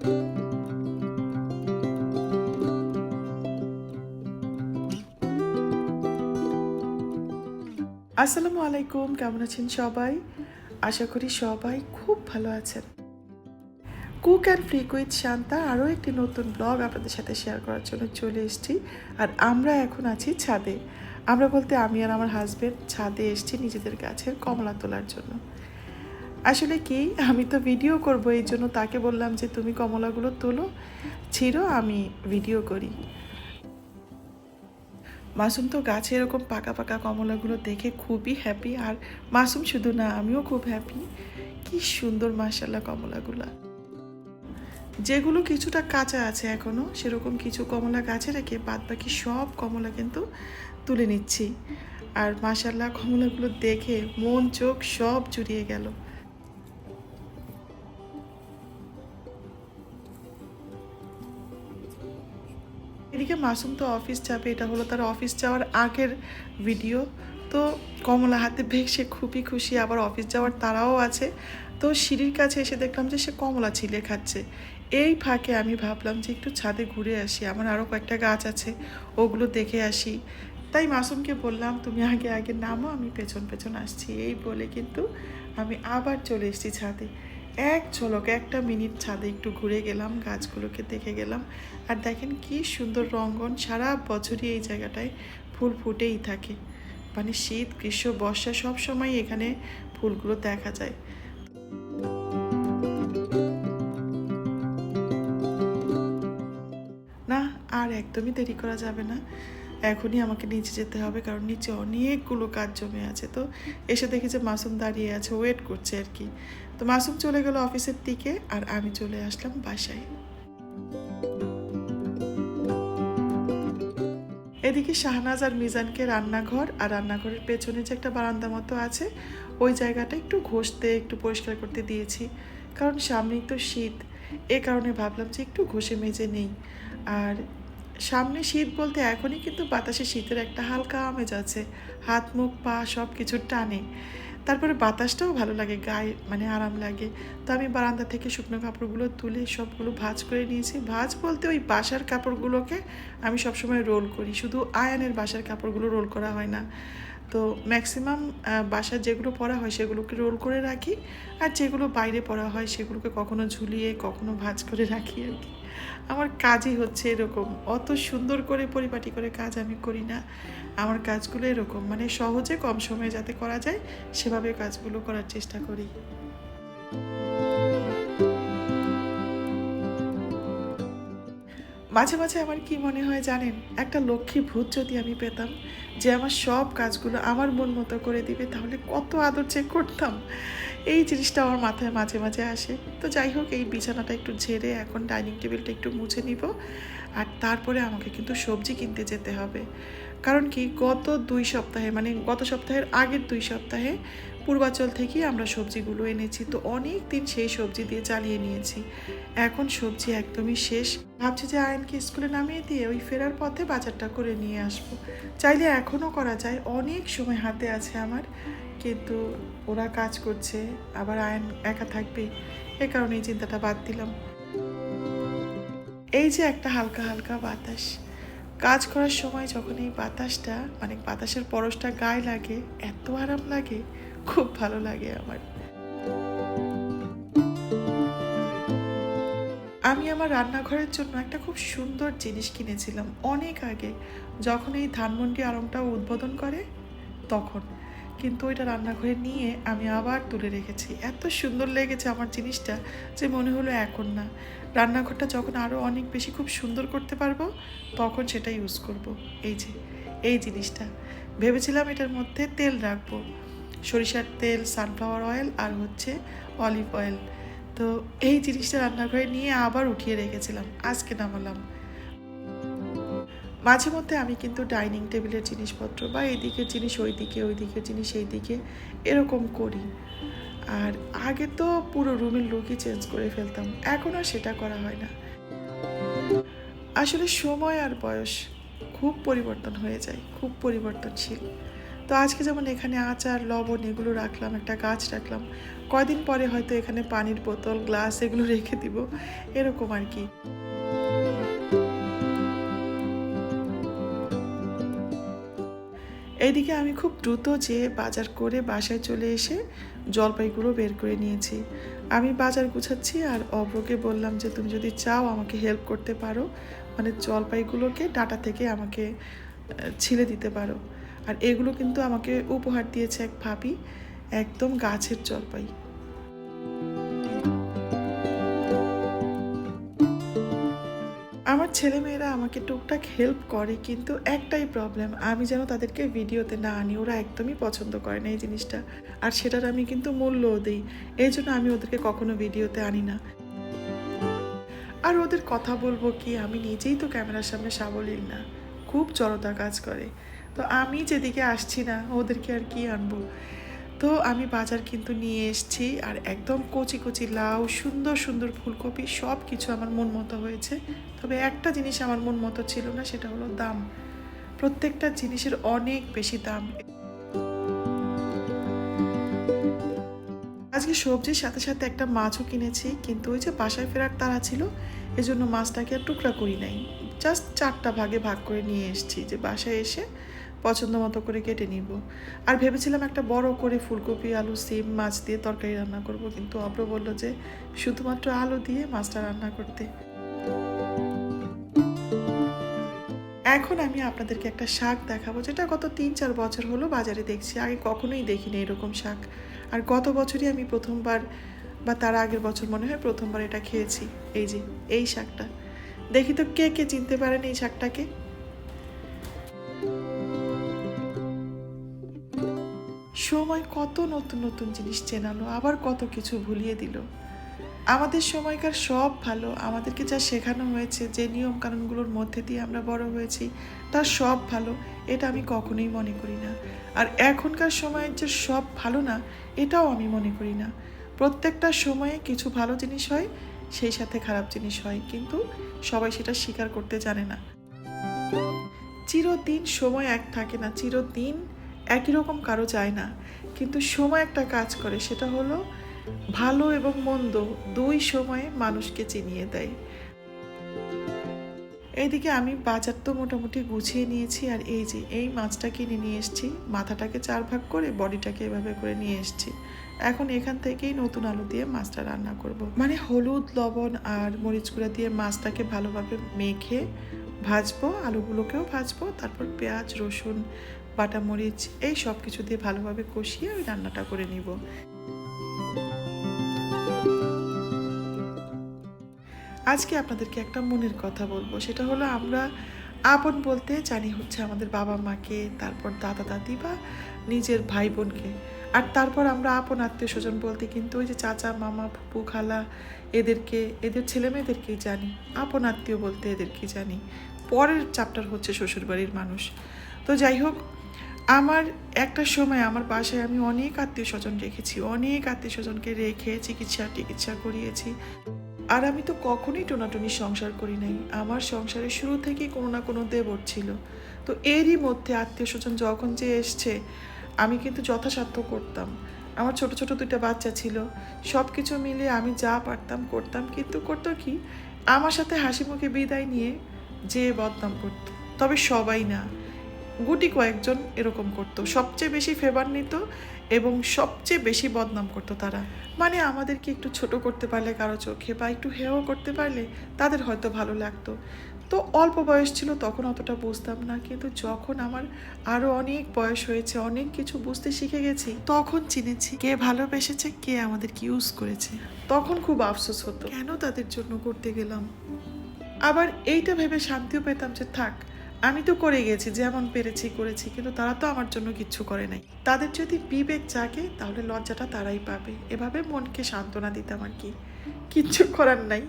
আসসালামু আলাইকুম, কেমন আছেন সবাই? আশা করি সবাই খুব ভালো আছেন। Cook and freak with Shanta আরও একটি নতুন ব্লগ আপনাদের সাথে শেয়ার করার জন্য চলে এসেছি। আর আমরা এখন আছি ছাদে। আমরা বলতে আমি আর আমার হাজবেন্ড ছাদে এসেছি নিজেদের গাছের কমলা তোলার জন্য। আসলে কি, আমি তো ভিডিও করব, এই জন্য তাকে বললাম যে, তুমি কমলাগুলো তোলো, ছিঁড়ো, আমি ভিডিও করি। মাসুম তো গাছে এরকম পাকা পাকা কমলাগুলো দেখে খুবই হ্যাপি আর মাসুম শুধু না, আমিও খুব হ্যাপি কি সুন্দর মাসাল্লাহ কমলাগুলো। যেগুলো কিছুটা কাঁচা আছে এখনও, সেরকম কিছু কমলা গাছে রেখে বাদ বাকি সব কমলা কিন্তু তুলে নিচ্ছি। আর মাসাল্লাহ কমলাগুলো দেখে মন, চোখ সব জুড়িয়ে গেল। এদিকে মাসুম তো অফিস যাবে, এটা হলো তার অফিস যাওয়ার আগের ভিডিও তো কমলা হাতে বেগ সে খুবই খুশি, আবার অফিস যাওয়ার তারাও আছে। তো সিঁড়ির কাছে এসে দেখলাম যে সে কমলা ছিলে খাচ্ছে। এই ফাঁকে আমি ভাবলাম যে একটু ছাদে ঘুরে আসি, আমার আরও কয়েকটা গাছ আছে, ওগুলো দেখে আসি। তাই মাসুমকে বললাম, তুমি আগে আগে নামো, আমি পেছন পেছন আসছি। এই বলে কিন্তু আমি আবার চলে এসেছি ছাদে। এক ঝলক, একটা মিনিট ছাদে একটু ঘুরে গেলাম, গাছগুলোকে দেখে গেলাম। আর দেখেন কি সুন্দর রঙ্গন, সারা বছরই এই জায়গাটায় ফুল ফুটেই থাকে। মানে শীত, গ্রীষ্ম, বর্ষা সব সময় এখানে ফুলগুলো দেখা যায়। না, আর একদমই দেরি করা যাবে না। এখনই আমাকে নিচে যেতে হবে, কারণ নিচে অনেকগুলো কাজ জমে আছে। তো এসে দেখি যে মাসুম দাঁড়িয়ে আছে, ওয়েট করছে আর কি। তো মাসুম চলে গেল অফিসের দিকে আর আমি চলে আসলাম বাসায়। এদিকে শাহনাজ আর মিজানকে রান্নাঘর আর রান্নাঘরের পেছনে যে একটা বারান্দা মতো আছে, ওই জায়গাটা একটু ঘষতে, একটু পরিষ্কার করতে দিয়েছি। কারণ সামনেই তো শীত, এ কারণে ভাবলাম যে একটু ঘষে মেজে নেই। আর সামনে শীত বলতে এখনই কিন্তু বাতাসে শীতের একটা হালকা আমেজ আছে হাত মুখ পা সব কিছু টানে। তারপরে বাতাসটাও ভালো লাগে, গায়ে মানে আরাম লাগে। তো আমি বারান্দা থেকে শুকনো কাপড়গুলো তুলে সবগুলো ভাজ করে নিয়েছি। ভাজ বলতে ওই বাসার কাপড়গুলোকে আমি সবসময় রোল করি। শুধু আয়ানের বাসার কাপড়গুলো রোল করা হয় না। তো ম্যাক্সিমাম বাসার যেগুলো পরা হয় সেগুলোকে রোল করে রাখি। আর যেগুলো বাইরে পরা হয় সেগুলোকে কখনো ঝুলিয়ে, কখনো ভাঁজ করে রাখি আর কি। আমার কাজই হচ্ছে এরকম। অত সুন্দর করে পরিপাটি করে কাজ আমি করি না। আমার কাজগুলো এরকম। মানে সহজে কম সময়ে যাতে করা যায়, সেভাবে কাজগুলো করার চেষ্টা করি। মাঝে মাঝে আমার কি মনে হয় জানেন? একটা লক্ষ্মী ভূত যদি আমি পেতাম, যে আমার সব কাজগুলো আমার মন মতো করে দিবে, তাহলে কত আদর চেক করতাম। এই জিনিসটা আমার মাথায় মাঝে মাঝে আসে। তো যাই হোক, এই বিছানাটা একটু ঝেড়ে এখন ডাইনিং টেবিলটা একটু মুছে নিব। আর তারপরে আমাকে কিন্তু সবজি কিনতে যেতে হবে। কারণ কি, গত দুই সপ্তাহে মানে গত সপ্তাহের আগের দুই সপ্তাহে পূর্বাচল থেকেই আমরা সবজিগুলো এনেছি। তো অনেক দিন সেই সবজি দিয়ে চালিয়ে নিয়েছি। এখন সবজি একদমই শেষ। ভাবছি যে আয়নকে স্কুলে নামিয়ে দিয়ে ওই ফেরার পথে বাজারটা করে নিয়ে আসব। চাইলে এখনও করা যায়। অনেক সময় হাতে আছে আমার। কিন্তু ওরা কাজ করছে। আবার আয়ন একা থাকবে। এ কারণে এই চিন্তাটা বাদ দিলাম। এই যে একটা হালকা হালকা বাতাস। কাজ করার সময় যখন এই বাতাসটা মানে বাতাসের পরশটা গায়ে লাগে, এত আরাম লাগে। খুব ভালো লাগে আমার। আমি আমার রান্নাঘরের জন্য একটা খুব সুন্দর জিনিস কিনেছিলাম অনেক আগে। যখন এই ধানমন্ডি আরমটা উদ্বোধন করে, তখন। কিন্তু ওইটা রান্নাঘরে নিয়ে আমি আবার তুলে রেখেছি। এত সুন্দর লেগেছে আমার জিনিসটা যে মনে হলো এখন না। রান্নাঘরটা যখন আরও অনেক বেশি খুব সুন্দর করতে পারব, তখন সেটা ইউজ করব। এই যে, এই জিনিসটা। ভেবেছিলাম এটার মধ্যে তেল রাখব। সরিষার তেল সানফ্লাওয়ার অয়েল আর হচ্ছে অলিভ অয়েল তো এই জিনিসটা রান্নাঘরে নিয়ে আবার উঠিয়ে রেখেছিলাম। আজকে নামালাম। মাঝে মধ্যে আমি কিন্তু ডাইনিং টেবিলের জিনিসপত্র বা এইদিকের জিনিস ওই দিকে ওই দিকের জিনিস এই দিকে এরকম করি। আর আগে তো পুরো রুমের লুকই চেঞ্জ করে ফেলতাম। এখন আর সেটা করা হয় না। আসলে সময় আর বয়স খুব পরিবর্তন হয়ে যায়। খুব পরিবর্তনশীল। তো আজকে যেমন এখানে আচার, লবণ এগুলো রাখলাম, একটা গাছ রাখলাম, কয়দিন পরে হয়তো এখানে পানির বোতল, গ্লাস এগুলো রেখে দিব, এরকম আর কি। এইদিকে আমি খুব দ্রুত যে বাজার করে বাসায় চলে এসে জলপাইগুলো বের করে নিয়েছি। আমি বাজার গুছাচ্ছি আর অব্রকে বললাম যে, তুমি যদি চাও আমাকে হেল্প করতে পারো মানে জলপাইগুলোকে ডাটা থেকে আমাকে ছিলে দিতে পারো। আর এগুলো কিন্তু আমাকে উপহার দিয়েছে এক ভাবি, একদম গাছের জলপাই। আমার ছেলেমেয়েরা আমাকে টুকটাক হেল্প করে, কিন্তু একটাই প্রবলেম আমি যেন তাদেরকে ভিডিওতে না আনি, ওরা একদমই পছন্দ করে না এই জিনিসটা। আর সেটার আমি কিন্তু মূল্যও দিই, এই জন্য আমি ওদেরকে কখনো ভিডিওতে আনি না। আর ওদের কথা বলব কি, আমি নিজেই তো ক্যামেরার সামনে সাবলীল না, খুব জড়তা কাজ করে। তো আমি যেদিকে আসছি না, ওদেরকে আর কি আনব? তো আমি বাজার কিন্তু নিয়ে এসেছি আর একদম কচি কচি লাউ, সুন্দর সুন্দর ফুলকপি সব কিছু আমার মন মতো হয়েছে। তবে একটা জিনিস আমার মন মতো ছিল না, সেটা হলো দাম। প্রত্যেকটা জিনিসের অনেক বেশি দাম। আজকে সবজির সাথে সাথে একটা মাছও কিনেছি, কিন্তু ওই যে বাসায় ফেরার তারা ছিল, এজন্য মাছটাকে আর টুকরা করি নাই। জাস্ট চারটা ভাগে ভাগ করে নিয়ে এসেছি যে বাসায় এসে পছন্দ মতো করে কেটে নিব। আর ভেবেছিলাম একটা বড় করে ফুলকপি, আলু, সিম, মাছ দিয়ে তরকারি রান্না করব, কিন্তু অব্র বলল যে শুধুমাত্র আলু দিয়ে মাছটা রান্না করতে। এখন আমি আপনাদেরকে একটা শাক দেখাবো, যেটা গত তিন চার বছর হলো বাজারে দেখছি, আগে কখনোই দেখিনি এরকম শাক। আর গত বছরই আমি প্রথমবার বা তার আগের বছর মনে হয় প্রথমবার এটা খেয়েছি। এই যে, এই শাকটা। দেখি তো কে কে চিনতে পারেন এই শাকটাকে। সময় কত নতুন নতুন জিনিস চেনালো, আবার কত কিছু ভুলিয়ে দিল। আমাদের সময়কার সব ভালো, আমাদেরকে যা শেখানো হয়েছে, যে নিয়ম কানুনগুলোর মধ্যে দিয়ে আমরা বড় হয়েছি তার সব ভালো, এটা আমি কখনোই মনে করি না। আর এখনকার সময়ের যে সব ভালো না, এটাও আমি মনে করি না। প্রত্যেকটা সময়ে কিছু ভালো জিনিস হয় সেই সাথে খারাপ জিনিস হয়, কিন্তু সবাই সেটা স্বীকার করতে জানে না। চিরদিন সময় এক থাকে না, চিরদিন একই রকম কারও যায় না। কিন্তু সময় একটা কাজ করে, সেটা হলো ভালো এবং মন্দ দুই সময়ে মানুষকে চিনিয়ে দেয়। এইদিকে আমি বাজার তো মোটামুটি গুছিয়ে নিয়েছি, আর এই যে এই মাছটা কিনে নিয়ে এসেছি, মাথাটাকে চার ভাগ করে, বডিটাকে এভাবে করে নিয়ে এসেছি। এখন এখান থেকেই নতুন আলু দিয়ে মাছটা রান্না করব। মানে হলুদ, লবণ আর মরিচ গুঁড়া দিয়ে মাছটাকে ভালোভাবে মেখে ভাজবো, আলুগুলোকেও ভাজবো, তারপর পেঁয়াজ, রসুন, বাটা মরিচ এই সব কিছু দিয়ে ভালোভাবে কষিয়ে ওই রান্নাটা করে নিব আজকে আপনাদেরকে একটা মনের কথা বলব, সেটা হলো আমরা আপন বলতে জানি হচ্ছে আমাদের বাবা মাকে তারপর দাদা দাদি বা নিজের ভাই বোনকে আর তারপর আমরা আপন আত্মীয় স্বজন বলতে কিন্তু ওই যে চাচা, মামা, ফুপু, খালা এদেরকে, এদের ছেলে মেয়েদেরকেই জানি। আপন আত্মীয় বলতে এদেরকে জানি। পরের চাপটার হচ্ছে শ্বশুরবাড়ির মানুষ। তো যাই হোক, আমার একটা সময় আমার বাসায় আমি অনেক আত্মীয় স্বজন রেখেছি, অনেক আত্মীয় স্বজনকে রেখে চিকিৎসা টিকিৎসা করিয়েছি। আর আমি তো কখনোই টোনাটুনি সংসার করি নাই। আমার সংসারের শুরু থেকেই কোনো না কোনো দেবর ছিল। তো এরই মধ্যে আত্মীয় স্বজন যখন যে এসছে আমি কিন্তু যথাসাধ্য করতাম। আমার ছোট ছোট দুইটা বাচ্চা ছিল। সব কিছু মিলে আমি যা পারতাম করতাম। কিন্তু করতো কি? আমার সাথে হাসি মুখে বিদায় নিয়ে যে বদনাম করতো, তবে সবাই না। গুটি কয়েকজন এরকম করতো। সবচেয়ে বেশি ফেভার নিত এবং সবচেয়ে বেশি বদনাম করতো তারা। মানে আমাদেরকে একটু ছোট করতে পারলে, কারও চোখে বা একটু হেও করতে পারলে তাদের হয়তো ভালো লাগতো। তো অল্প বয়স ছিল, তখন অতটা বুঝতাম না। কিন্তু যখন আমার আরও অনেক বয়স হয়েছে, অনেক কিছু বুঝতে শিখে গেছি, তখন চিনেছি কে ভালোবেসেছে, কে আমাদেরকে ইউজ করেছে। তখন খুব আফসোস হতো, কেন তাদের জন্য করতে গেলাম? আবার এইটা ভেবে শান্তিও পেতাম যে, থাক, আমি তো করে গেছি, যেমন পেরেছি, করেছি, কিন্তু তারা তো আমার জন্য কিচ্ছু করে নাই। তাদের যদি বিবেক জাগে, তাহলে লজ্জাটা তারাই পাবে। এভাবে মনকে সান্ত্বনা দিতাম আর কি। কিচ্ছু করার নাই।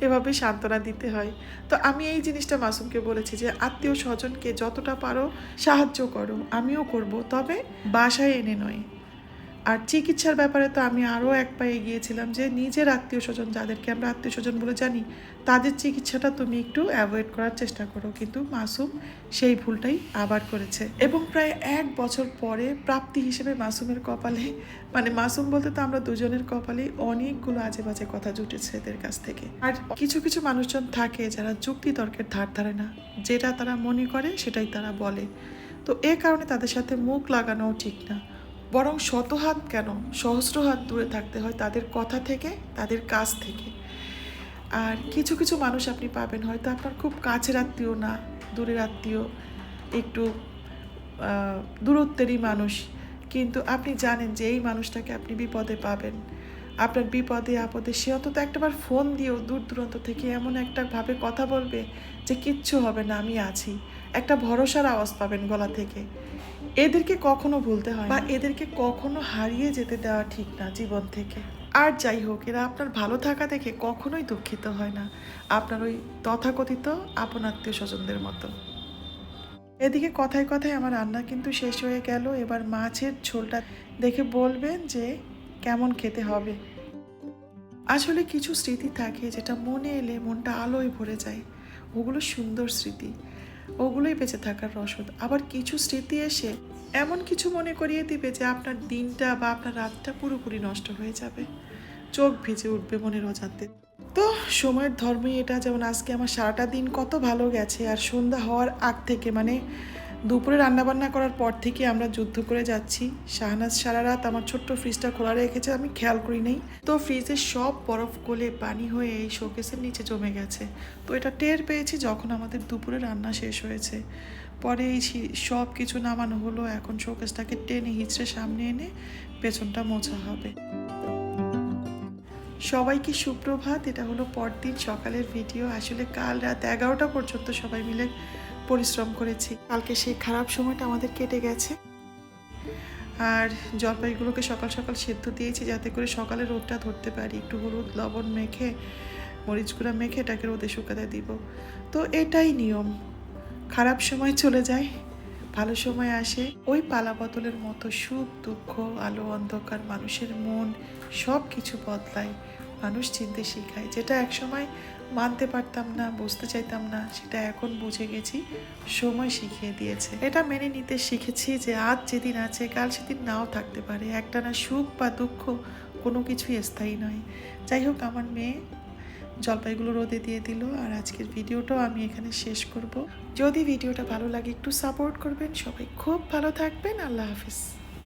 এভাবে সান্ত্বনা দিতে হয়। তো আমি এই জিনিসটা মাসুমকে বলেছি যে, আত্মীয় স্বজনকে যতটা পারো সাহায্য করো, আমিও করব। তবে বাসায় এনে নয়। আর চিকিৎসার ব্যাপারে তো আমি আরও এক পায়ে গিয়েছিলাম যে, নিজের আত্মীয় স্বজন, যাদেরকে আমরা আত্মীয় স্বজন বলে জানি তাদের চিকিৎসাটা তুমি একটু অ্যাভয়েড করার চেষ্টা করো। কিন্তু মাসুম সেই ভুলটাই আবার করেছে। এবং প্রায় এক বছর পরে প্রাপ্তি হিসেবে মাসুমের কপালে মানে মাসুম বলতে তো আমরা দুজনের কপালে অনেকগুলো আজে বাজে কথা জুটেছে এদের কাছ থেকে। আর কিছু কিছু মানুষজন থাকে যারা যুক্তি তর্কের ধার ধারে না। যেটা তারা মনে করে, সেটাই তারা বলে। তো এ কারণে তাদের সাথে মুখ লাগানোও ঠিক না। বরং শত হাত কেন? সহস্র হাত দূরে থাকতে হয় তাদের কথা থেকে, তাদের কাজ থেকে। আর কিছু কিছু মানুষ আপনি পাবেন, হয়তো আপনার খুব কাছের আত্মীয় না, দূরের আত্মীয়, একটু দূরত্বেরই মানুষ। কিন্তু আপনি জানেন যে এই মানুষটাকে আপনি বিপদে পাবেন। আপনার বিপদে, আপদে সে অন্তত একটাবার ফোন দিয়েও দূর দূরান্ত থেকে এমন একটা ভাবে কথা বলবে যে কিচ্ছু হবে না, আমি আছি। একটা ভরসার আওয়াজ পাবেন গলা থেকে। এদেরকে কখনো ভুলতে হয় বা এদেরকে কখনো হারিয়ে যেতে দেওয়া ঠিক না জীবন থেকে। আর যাই হোক, এরা আপনার ভালো থাকা দেখে কখনোই দুঃখিত হয় না। আপনার ওই তথাকথিত আপন আত্মীয় স্বজনদের মতো। এদিকে কথায় কথায় আমার রান্না কিন্তু শেষ হয়ে গেল। এবার মাছের ঝোলটা দেখে বলবেন যে কেমন খেতে হবে। আসলে কিছু স্মৃতি থাকে যেটা মনে এলে মনটা আলোয় ভরে যায়। ওগুলো সুন্দর স্মৃতি। ওগুলোই বেঁচে থাকার রসদ। আবার কিছু স্মৃতি এসে এমন কিছু মনে করিয়ে দিবে যে আপনার দিনটা বা আপনার রাতটা পুরোপুরি নষ্ট হয়ে যাবে। চোখ ভিজে উঠবে মনের অজান্তে। তো সময়ের ধর্মই এটা, যেমন আজকে আমার সারাটা দিন কত ভালো গেছে আর সন্ধ্যা হওয়ার আগ থেকে মানে দুপুরে রান্নাবান্না করার পর থেকে আমরা যুদ্ধ করে যাচ্ছি। শাহনাজ সারা রাত আমার ছোট্ট ফ্রিজটা খোলা রেখেছে, আমি খেয়াল করি নেই। তো ফ্রিজের সব বরফ গলে পানি হয়ে এই শোকেসের নিচে জমে গেছে। তো এটা টের পেয়েছি যখন আমাদের দুপুরে রান্না শেষ হয়েছে। পরে এই সব কিছু নামানো হলো, এখন শোকেসটাকে টেনে হিচড়ে সামনে এনে পেছনটা মোছা হবে। সবাইকে সুপ্রভাত, এটা হলো পরদিন সকালের ভিডিও আসলে কাল রাত এগারোটা পর্যন্ত সবাই মিলে পরিশ্রম করেছি। কালকে সেই খারাপ সময়টা আমাদের কেটে গেছে। আর জলপাইগুলোকে সকাল সকাল সেদ্ধ দিয়েছি যাতে করে সকালে রোদটা ধরতে পারি। একটু হলুদ, লবণ মেখে, মরিচ গুঁড়া মেখে এটাকে রোদে শুকাতে দিব। তো এটাই নিয়ম। খারাপ সময় চলে যায়, ভালো সময় আসে। ওই পালা বদলের মতো সুখ, দুঃখ, আলো, অন্ধকার, মানুষের মন সব কিছু বদলায়। মানুষ চিনতে শেখায়। যেটা একসময় মানতে পারতাম না, বুঝতে চাইতাম না, সেটা এখন বুঝে গেছি, সময় শিখিয়ে দিয়েছে। এটা মেনে নিতে শিখেছি যে আজ যেদিন আছে, কাল সেদিন নাও থাকতে পারে। একটা না সুখ বা দুঃখ কোনো কিছুই স্থায়ী নয়। যাই হোক, আমার মেয়ে জলপাইগুলো রোদে দিয়ে দিল আর আজকের ভিডিওটাও আমি এখানে শেষ করব। যদি ভিডিওটা ভালো লাগে, একটু সাপোর্ট করবেন। সবাই খুব ভালো থাকবেন। আল্লাহ হাফিজ।